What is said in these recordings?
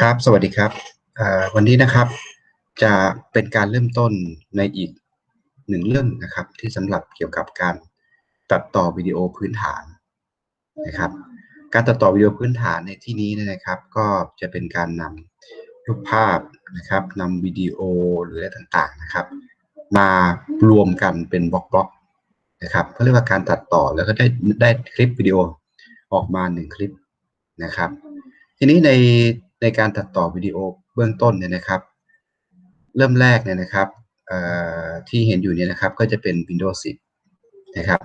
ครับ สวัสดีครับ วันนี้นะครับ จะเป็นการเริ่มต้นในอีกหนึ่งเรื่องนะครับ ที่สำหรับเกี่ยวกับการตัดต่อวิดีโอพื้นฐานนะครับ การตัดต่อวิดีโอพื้นฐานในที่นี้นะครับ ก็จะเป็นการนำรูปภาพนะครับนำวิดีโอหรืออะไรต่างๆนะครับ มารวมกันเป็นบล็อก นะครับเขาเรียกว่าการตัดต่อแล้วก็ได้ได้คลิปวิดีโอออกมาหนึ่งคลิปนะครับ ทีนี้ในในการตัดต่อวิดีโอเบื้องต้นเนี่ยนะครับ เริ่มแรกเนี่ยนะครับที่เห็นอยู่เนี่ยนะครับก็จะเป็น Windows 10 นะครับ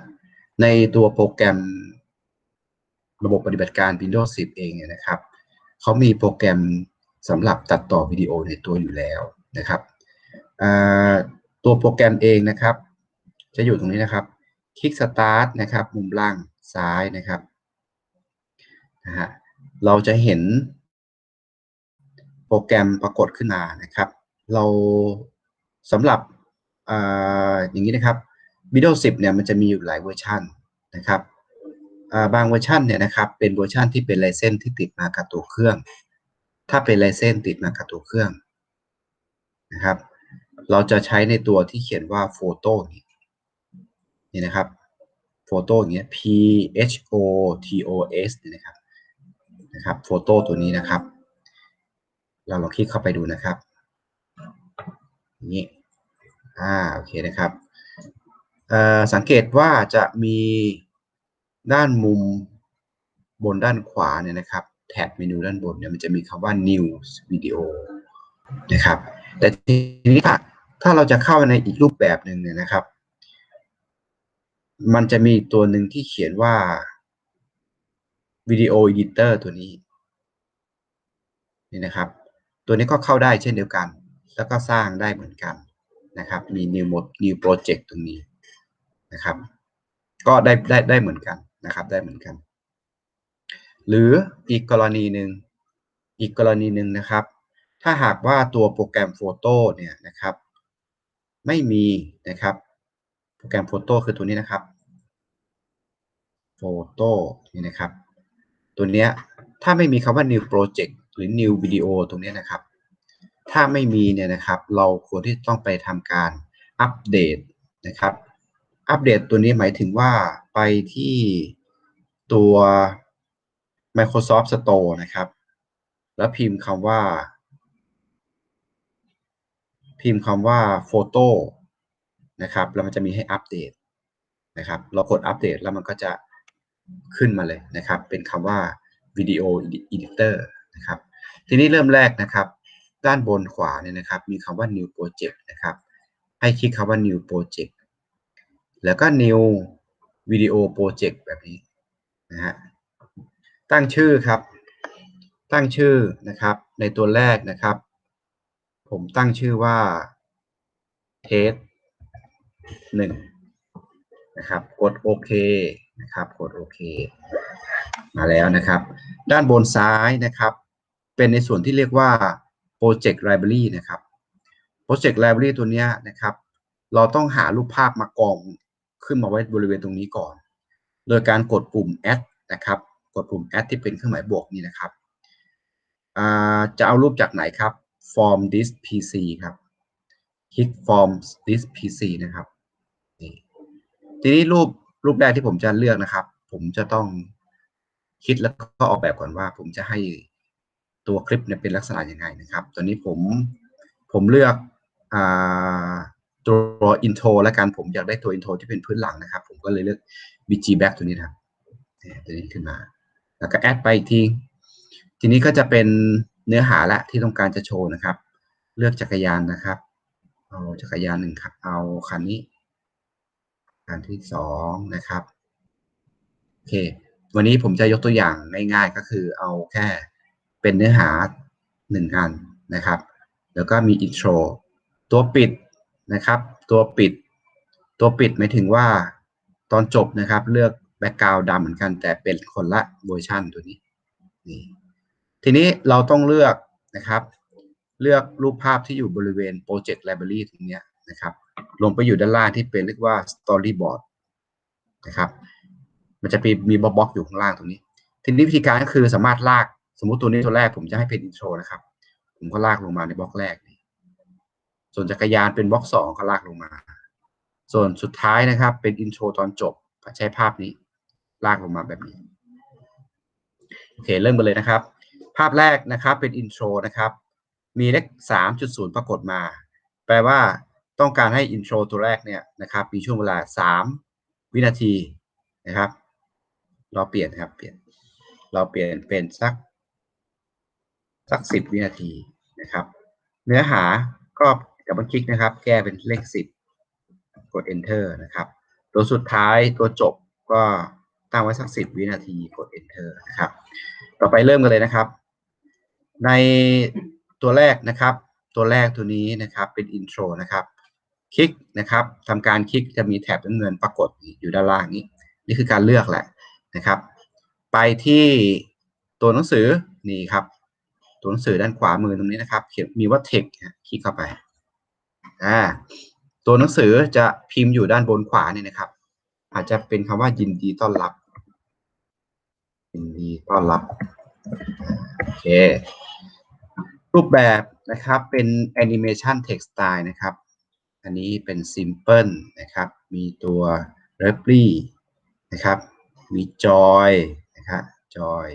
ในตัวโปรแกรมระบบปฏิบัติการ Windows 10 เองเนี่ยนะครับเขามีโปรแกรมสำหรับตัดต่อวิดีโอในตัวอยู่แล้วนะครับตัวโปรแกรมเองนะครับ จะอยู่ตรงนี้นะครับ คลิก Start นะครับ มุมล่างซ้ายนะครับนะฮะเราจะเห็นโปรแกรมปรากฏขึ้นมานะครับ เราสำหรับออย่างนี้นะครับ Windows 10 เนี่ยมันจะมีอยู่หลายเวอร์ชันนะครับาบางเวอร์ชันเนี่ยนะครับเป็นเวอร์ชันที่เป็นไลเซนที่ติดมากับตัวเครื่อง ถ้าเป็นไลเซนติดมากับตัวเครื่องนะครับ เราจะใช้ในตัวที่เขียนว่าโฟโต้นี่ นี่นะครับโฟโต้อย่างเงี้ย P H O T O S เนี่ยนะครับนะครับโฟโต้ตัวนี้นะครับ เราลองคลิกเข้าไปดูนะครับนี้อ่าโอเคนะครับเอ่อสังเกตว่าจะมีด้านมุมบนด้านขวาเนี่ยนะครับแท็บเมนูด้านบนเนี่ยมันจะมีคำว่า News Video นะครับ แต่ทีนี้ถ้าเราจะเข้าในอีกรูปแบบหนึ่งเนี่ยนะครับ มันจะมีตัวหนึ่งที่เขียนว่าวิดีโอ Editor ตัวนี้นี่นะครับ ตัวนี้ก็เข้าได้เช่นเดียวกัน แล้วก็สร้างได้เหมือนกันนะครับ มี new mode new project ตรงนี้นะครับ ก็ได้ได้ได้เหมือนกันนะครับ ได้เหมือนกัน หรืออีกกรณีหนึ่งอีกกรณีหนึ่งนะครับ ถ้าหากว่าตัวโปรแกรมโฟโต้เนี่ยนะครับ ไม่มีนะครับ โปรแกรมโฟโต้คือตัวนี้นะครับโฟโต้นี่นะครับ ตัวเนี้ยถ้าไม่มีคำว่า new project หรือ new video ตรงนี้นะครับ ถ้าไม่มีเนี่ยนะครับ เราควรที่ต้องไปทำการอัปเดตนะครับ อัปเดตตัวนี้หมายถึงว่าไปที่ตัว Microsoft Store นะครับ แล้วพิมพ์คำว่า พิมพ์คำว่า Photo นะครับ แล้วมันจะมีให้อัปเดตนะครับ เรากดอัปเดตแล้วมันก็จะขึ้นมาเลยนะครับ เป็นคำว่า Video Editor นะครับ ทีนี้เริ่มแรกนะครับ ด้านบนขวาเนี่ยนะครับ มีคำว่า New Project นะครับ ให้คลิกคำว่า New Project แล้วก็ New Video Project แบบนี้นะฮะ ตั้งชื่อครับ ตั้งชื่อนะครับ ในตัวแรกนะครับ ผมตั้งชื่อว่า test หนึ่งนะครับกดโอเคนะครับกดโอเคมาแล้วนะครับ ด้านบนซ้ายนะครับ เป็นในส่วนที่เรียกว่า project library นะครับ project library ตัวนี้นะครับ เราต้องหารูปภาพมากองขึ้นมาไว้บริเวณตรงนี้ก่อน โดยการกดปุ่ม add นะครับ กดปุ่ม add ที่เป็นเครื่องหมายบวกนี่นะครับ จะเอารูปจากไหนครับ form this pc ครับ คลิก form this pc นะครับ ทีนี้รูปรูปแรกที่ผมจะเลือกนะครับ ผมจะต้องคิดแล้วก็ออกแบบก่อนว่า ผมจะให้ตัวคลิปเนี่ยเป็นลักษณะยังไงนะครับตอนนี้ผมผมเลือกตัวอินโทรแล้วกันผมอยากได้ตัวอินโทรที่เป็นพื้นหลังนะครับ ผมก็เลยเลือก bg back ตัวนี้นะครับตัวนี้ขึ้นมา แล้วก็แอดไปอีกที ทีนี้ก็จะเป็นเนื้อหาละที่ต้องการจะโชว์นะครับ เลือกจักรยานนะครับ เอาจักรยานหนึ่งครับ เอาคันนี้ คันที่สองนะครับโอเค วันนี้ผมจะยกตัวอย่างง่ายๆ ก็คือเอาแค่เป็นเนื้อหาหนึ่งอันนะครับ แล้วก็มีอินโทรตัวปิดนะครับ ตัวปิด ตัวปิดหมายถึงว่าตอนจบนะครับเลือกแบ็กกราวด์ดำเหมือนกัน แต่เป็นคนละเวอร์ชันตัวนี้นี่ทีนี้เราต้องเลือกนะครับ เลือกรูปภาพที่อยู่บริเวณ Project Library ตรงนี้นะครับ ลงไปอยู่ด้านล่างที่เป็นเรียกว่า Storyboard นะครับ มันจะมีมีบล็อกอยู่ข้างล่างตรงนี้ ทีนี้วิธีการก็คือสามารถลากสมมุติตัวนี้ตัวแรกผมจะให้เป็นอินโทรนะครับ ผมก็ลากลงมาในบล็อกแรกนี่ส่วนจักรยานเป็นบล็อกสองก็ลากลงมา ส่วนสุดท้ายนะครับ เป็นอินโทรตอนจบใช้ภาพนี้ ลากลงมาแบบนี้ โอเค เริ่มกันเลยนะครับ ภาพแรกนะครับเป็นอินโทรนะครับ มีเลข3.0ปรากฏมา แปลว่า ต้องการให้อินโทรตัวแรกเนี่ยนะครับมีช่วงเวลา 3 วินาทีนะครับ เราเปลี่ยนครับเปลี่ยน เราเปลี่ยนเป็นสักสัก 10 วินาทีนะครับ เนื้อหาก็ดับเบิลคลิกนะครับ แก้เป็นเลข 10 กด enter นะครับ ตัวสุดท้ายตัวจบก็ตั้งไว้สัก 10 วินาทีกด enter นะครับ ต่อไปเริ่มกันเลยนะครับ ในตัวแรกนะครับ ตัวแรกตัวนี้นะครับเป็น intro นะครับ คลิกนะครับทำการคลิกจะมีแถบน้ำเงินปรากฏอยู่ด้านล่างนี้ นี่คือการเลือกแหละนะครับ ไปที่ตัวหนังสือนี่ครับ ตัวหนังสือด้านขวามือตรงนี้นะครับ เขียนมีว่า text คลิกเข้าไปอ่าตัวหนังสือจะพิมพ์อยู่ด้านบนขวาเนี่ยนะครับ อาจจะเป็นคำว่ายินดีต้อนรับยินดีต้อนรับโอเครูปแบบนะครับเป็น animation text style นะครับ อันนี้เป็น simple นะครับ มีตัว r e p l y นะครับ มี joy นะครับ joy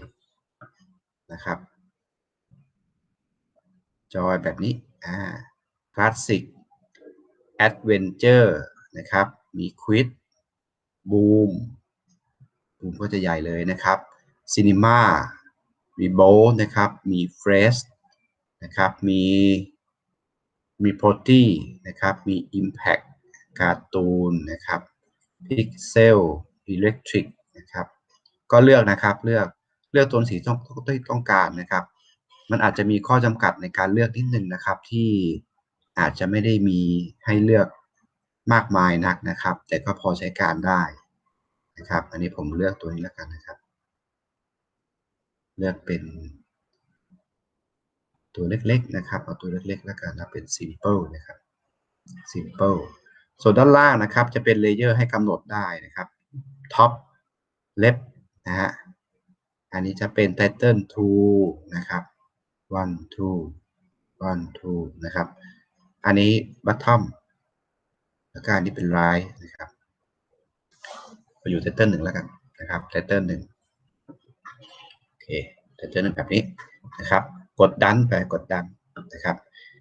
นะครับ joy แบบนี้ อ่า classic adventure นะครับ มี quiz boom boom ก็จะใหญ่เลยนะครับ cinema มี bold นะครับ มี fresh นะครับ มี มีโปรตีนะครับ มี Impact การ์ตูนนะครับ Pixel Electric นะครับ ก็เลือกนะครับ เลือก เลือกตัวสีต้องต้องต้องการนะครับ มันอาจจะมีข้อจำกัดในการเลือกนิดนึงนะครับ ที่อาจจะไม่ได้มีให้เลือกมากมายนักนะครับ แต่ก็พอใช้การได้นะครับ อันนี้ผมเลือกตัวนี้แล้วกันนะครับ เลือกเป็น ตัวเล็กๆนะครับเอาตัวเล็กๆแล้วกันนะเป็น simple นะครับ simple ส่วนด้านล่างนะครับจะเป็นเลเยอร์ให้กำหนดได้นะครับ top left นะฮะอันนี้จะเป็น title to นะครับ one two one two นะครับ อันนี้ bottom แล้วก็อันนี้เป็น right นะครับไปอยู่ title หนึ่งแล้วกันนะครับ title หนึ่งโอเค title หนึ่งแบบนี้นะครับ กดดันไปกดดันนะครับ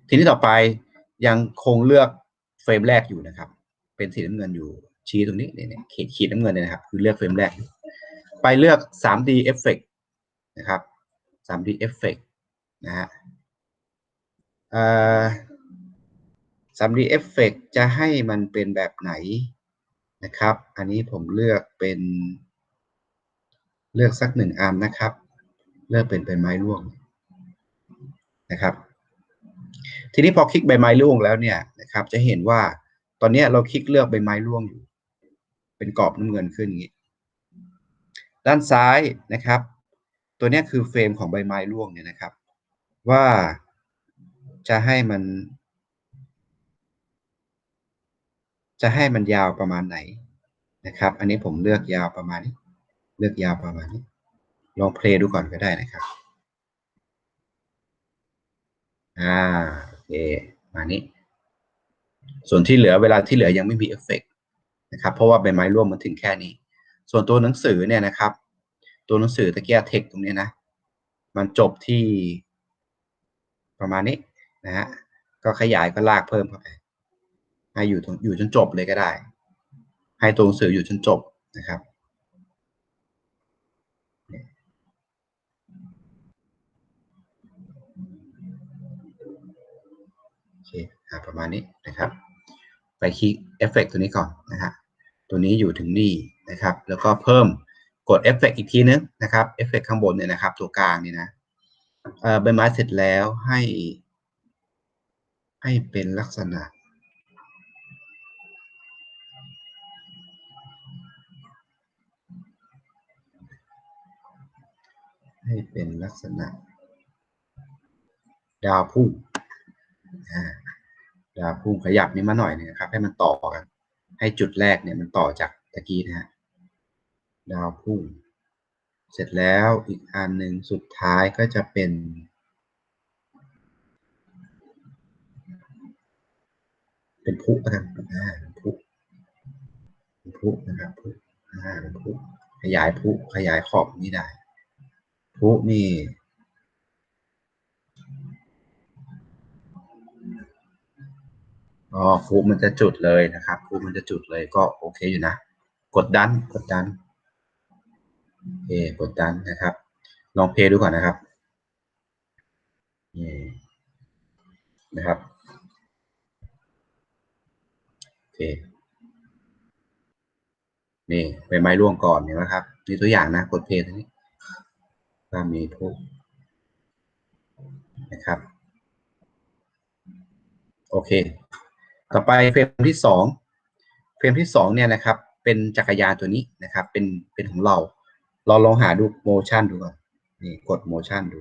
ทีนี้ต่อไปยังคงเลือกเฟรมแรกอยู่นะครับ เป็นสีน้ำเงินอยู่ชี้ตรงนี้เนี่ยขีดขีดน้ำเงินเนี่ยนะครับ คือเลือกเฟรมแรก ไปเลือก 3D Effect นะครับ 3D Effect นะฮะเอ่อ 3D Effect จะให้มันเป็นแบบไหนนะครับ อันนี้ผมเลือกเป็น เลือกสักหนึ่งอันนะครับ เลือกเป็นใบไม้ร่วง นะครับ ทีนี้พอคลิกใบไม้ร่วงแล้วเนี่ยนะครับ จะเห็นว่าตอนนี้เราคลิกเลือกใบไม้ร่วงอยู่ เป็นกรอบน้ำเงินขึ้นอย่างนี้ ด้านซ้ายนะครับ ตัวนี้คือเฟรมของใบไม้ร่วงเนี่ยนะครับ ว่าจะให้มัน จะให้มันยาวประมาณไหนนะครับ อันนี้ผมเลือกยาวประมาณนี้ เลือกยาวประมาณนี้ ลองเพลย์ดูก่อนก็ได้นะครับ อ่าโอเคมานี้ ส่วนที่เหลือเวลาที่เหลือยังไม่มีเอฟเฟกนะครับ เพราะว่าใบไม้ร่วงมันถึงแค่นี้ ส่วนตัวหนังสือเนี่ยนะครับ ตัวหนังสือตะเกียเทคตรงนี้นะ มันจบที่ประมาณนี้นะฮะก็ขยายก็ลากเพิ่มเข้าไปให้อยู่อยู่จนจบเลยก็ได้ ให้ตัวหนังสืออยู่จนจบนะครับ เคประมาณนี้นะครับ ไปคลิกเอฟเฟกตัวนี้ก่อนนะฮะตัวนี้อยู่ถึงนี่นะครับ แล้วก็เพิ่มกดเอฟเฟกอีกทีนึงนะครับเอฟเฟกข้างบนเนี่ยนะครับ ตัวกลางนี่นะเอ่อใบไม้เสร็จแล้วให้ ให้เป็นลักษณะให้เป็นลักษณะ ดาวพุ่ง อ่าดาวพุ่งขยับนี้มาหน่อยนะครับ ให้มันต่อกัน ให้จุดแรกเนี่ยมันต่อจากตะกี้นะฮะดาวพุ่ง เสร็จแล้วอีกอันหนึ่งสุดท้ายก็จะเป็น เป็นพุกันอ่าเป็นพุเป็นพุนะครับพุอ่าเป็นพุขยายพุขยายขอบนี้ได้พุนี่ ก็ฟุมันจะจุดเลยนะครับฟุมันจะจุดเลยก็โอเคอยู่นะ กดดันกดดันโอเคกดดันนะครับ ลองเพย์ดูก่อนนะครับนี่นะครับโอเคนี่ใบไม้ร่วงก่อนเห็นไหมครับนี่ตัวอย่างนะกดเพย์ตรงนี้ก็มีพวกนะครับ โอเค ต่อไปเฟรมที่สองเฟรมที่สองเนี่ยนะครับ เป็นจักรยานตัวนี้นะครับ เป็นเป็นของเรา เราลองหาดูโมชั่นดูก่อนนี่กดโมชั่นดู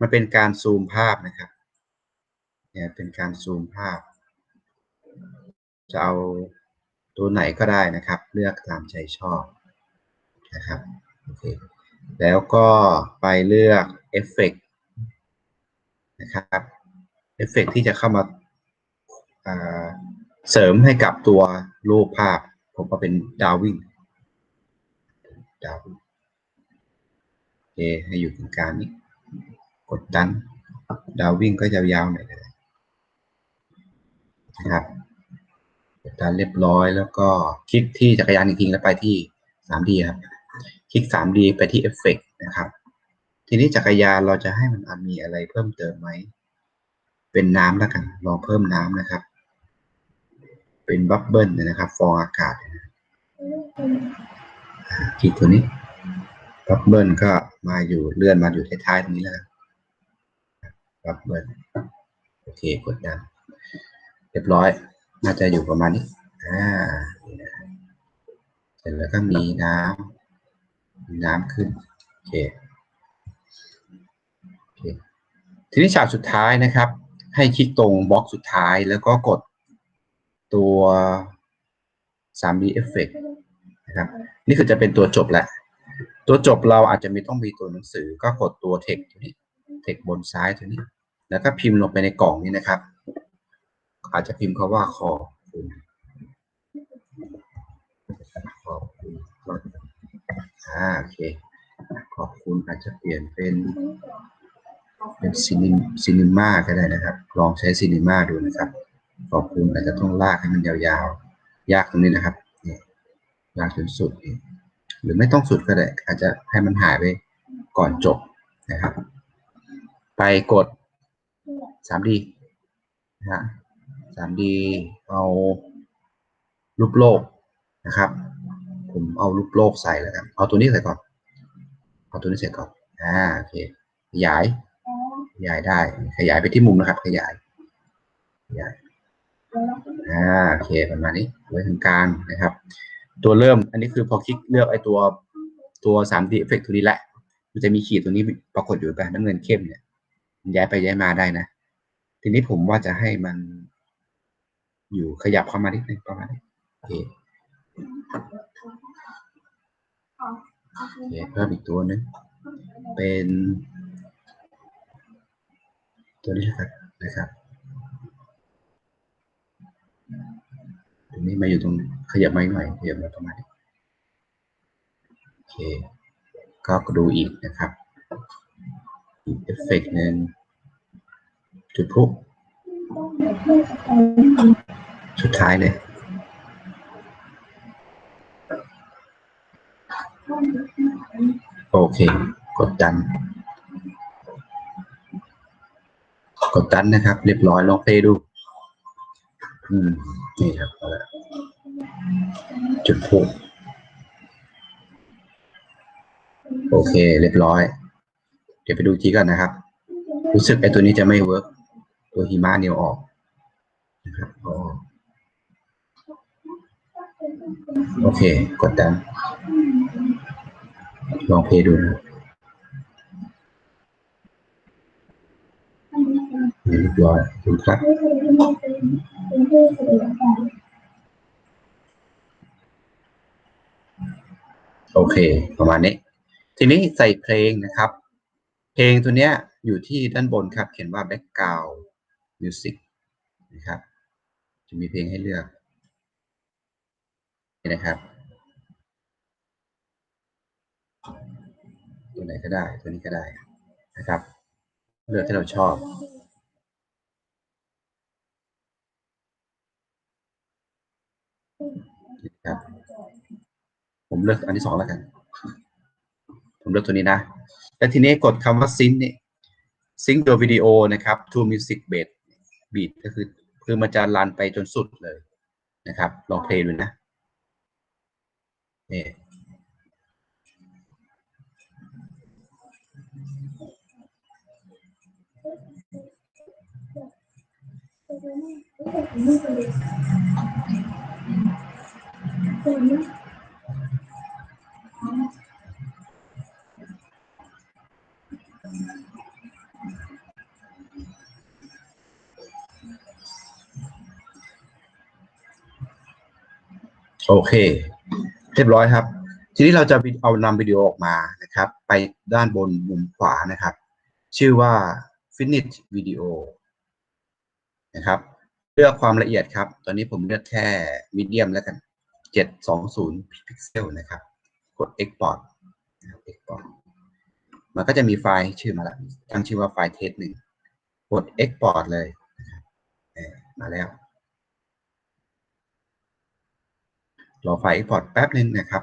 มันเป็นการซูมภาพนะครับ เนี่ยเป็นการซูมภาพ จะเอาตัวไหนก็ได้นะครับ เลือกตามใจชอบนะครับโอเคแล้วก็ไปเลือกเอฟเฟกนะครับเอฟเฟกที่จะเข้ามา เสริมให้กับตัวรูปภาพ ผมก็เป็นดาววิ่งดาวโอเคให้อยู่ตรงกลางนี้ กดดัน ดาววิ่งก็ยาวๆหน่อยนะครับกดดันเรียบร้อยแล้วก็คลิกที่จักรยานอีกทีแล้วไปที่ 3D ครับ คลิก 3D ไปที่เอฟเฟกนะครับ ทีนี้จักรยานเราจะให้มันมีอะไรเพิ่มเติมไหม เป็นน้ำแล้วกัน ลองเพิ่มน้ำนะครับ เป็นบับเบิลนะครับ ฟองอากาศนะคลิกตัวนี้บับเบิลก็มาอยู่เลื่อนมาอยู่ท้ายๆตรงนี้แล้วบับเบิลโอเคกดดันเรียบร้อย น่าจะอยู่ประมาณนี้อ่าเสร็จแล้วก็มีน้ำมีน้ำขึ้นโอเคโอเคทีนี้ฉากสุดท้ายนะครับ ให้คลิกตรงบล็อกสุดท้ายแล้วก็กด ตัว 3D Effect นะครับนี่คือจะเป็นตัวจบแหละ ตัวจบเราอาจจะม่ต้องมีตัวหนังสือก็กดตัว text ตัวนี้ text บนซ้ายตัวนี้ แล้วก็พิมพ์ลงไปในกล่องนี้นะครับ อาจจะพิมพ์คาว่าขอบคุณขอบคุณอ่าโอเคขอบคุณอาจจะเปลี่ยนเป็นเป็นซีนิซีนิม่าก็ได้นะครับ ลองใช้ซีนิม่าดูนะครับ ขอบคุณอาจจะต้องลากให้มันยาวๆ ยากตรงนี้นะครับลากจนสุด หรือไม่ต้องสุดก็ได้ อาจจะให้มันหายไปก่อนจบนะครับ ไปกด 3D นะฮะ 3D เอารูปโลกนะครับ ผมเอารูปโลกใส่แล้วกันเอาตัวนี้ใส่ก่อน เอาตัวนี้ใส่ก่อน อ่า โอเค ขยาย ขยายได้ ขยายไปที่มุมนะครับ ขยายขยาย อ่าโอเคประมาณนี้ไว้ตรงกลางนะครับ ตัวเริ่มอันนี้คือพอคลิกเลือกไอ้ตัวตัว 3D effect ตัวนี้แหละ มันจะมีขีดตัวนี้ปรากฏอยู่แบบน้ำเงินเข้มเนี่ยย้ายไปย้ายมาได้นะ ทีนี้ผมว่าจะให้มัน อยู่ขยับเข้ามานิดนึงประมาณนี้โอเคโอเคเพิ่มอีกตัวหนึงเป็น ตัวนี้ครับนะครับ ตรงนี้มาอยู่ตรงขยับมาหน่อยขยับมาประมาณนี้โอเคก็ดูอีกนะครับ อีกเอฟเฟกต์หนึ่งจุดพลุสุดท้ายเลยโอเค กดดัน กดดันนะครับ เรียบร้อยลองเพลย์ดู อืมนี่ครับเอาละจุดพลุโอเค เรียบร้อย เดี๋ยวไปดูอีกทีกันนะครับ รู้สึกไอ้ตัวนี้จะไม่เวิร์กตัวหิมะเนี่ยออกนะครับเอกโอเค กดดันลองเพย์ดูนะครับ เรียบร้อยคุณครับโอเค ประมาณนี้ ทีนี้ใส่เพลงนะครับ เพลงตัวเนี้ยอยู่ที่ด้านบนครับ เขียนว่า background music นะครับ จะมีเพลงให้เลือกนี่นะครับ ตัวไหนก็ได้ ตัวนี้ก็ได้นะครับ เลือกที่เราชอบ ครับ ผมเลือกอันที่สองแล้วกัน ผมเลือกตัวนี้นะ แล้วทีนี้กดคำว่าซิงค์นี่ซิงค์ตัววิดีโอนะครับ to music beat beat ก็คือ คือมันจะรันไปจนสุดเลยนะครับ ลองเพลงดูนะนี่ โอเค เรียบร้อยครับ ทีนี้เราจะเอานำวิดีโอออกมานะครับ ไปด้านบนมุมขวานะครับ ชื่อว่า finish video นะครับ เลือกความละเอียดครับ ตอนนี้ผมเลือกแค่ medium แล้วกัน 720พิกเซลนะครับ กด export export มันก็จะมีไฟล์ชื่อมาแล้วตั้งชื่อว่าไฟล์เทสหนึ่งกด export เลยนะครับเอ่อมาแล้ว รอไฟล์ export แป๊บหนึ่งนะครับ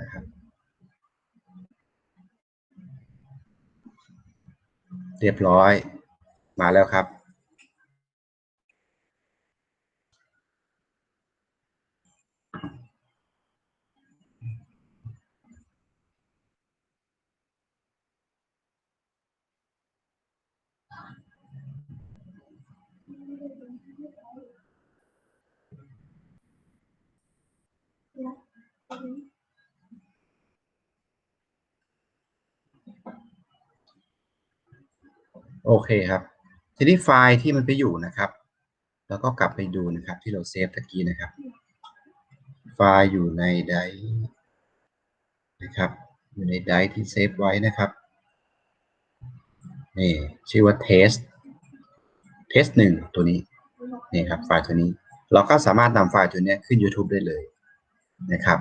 นะครับ เรียบร้อยมาแล้วครับ โอเคครับ ทีนี้ไฟล์ที่มันไปอยู่นะครับ แล้วก็กลับไปดูนะครับ ที่เราเซฟตะกี้นะครับ ไฟล์อยู่ในไดร์นะครับ อยู่ในไดร์ที่เซฟไว้นะครับนี่ชื่อว่า test test หนึ่งตัวนี้นี่ครับไฟล์ตัวนี้ เราก็สามารถนำไฟล์ตัวนี้ขึ้น YouTube ได้เลยนะครับ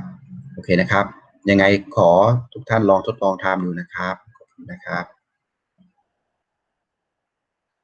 โอเคนะครับ ยังไงขอทุกท่านลองทดลองทำดูนะครับนะครับ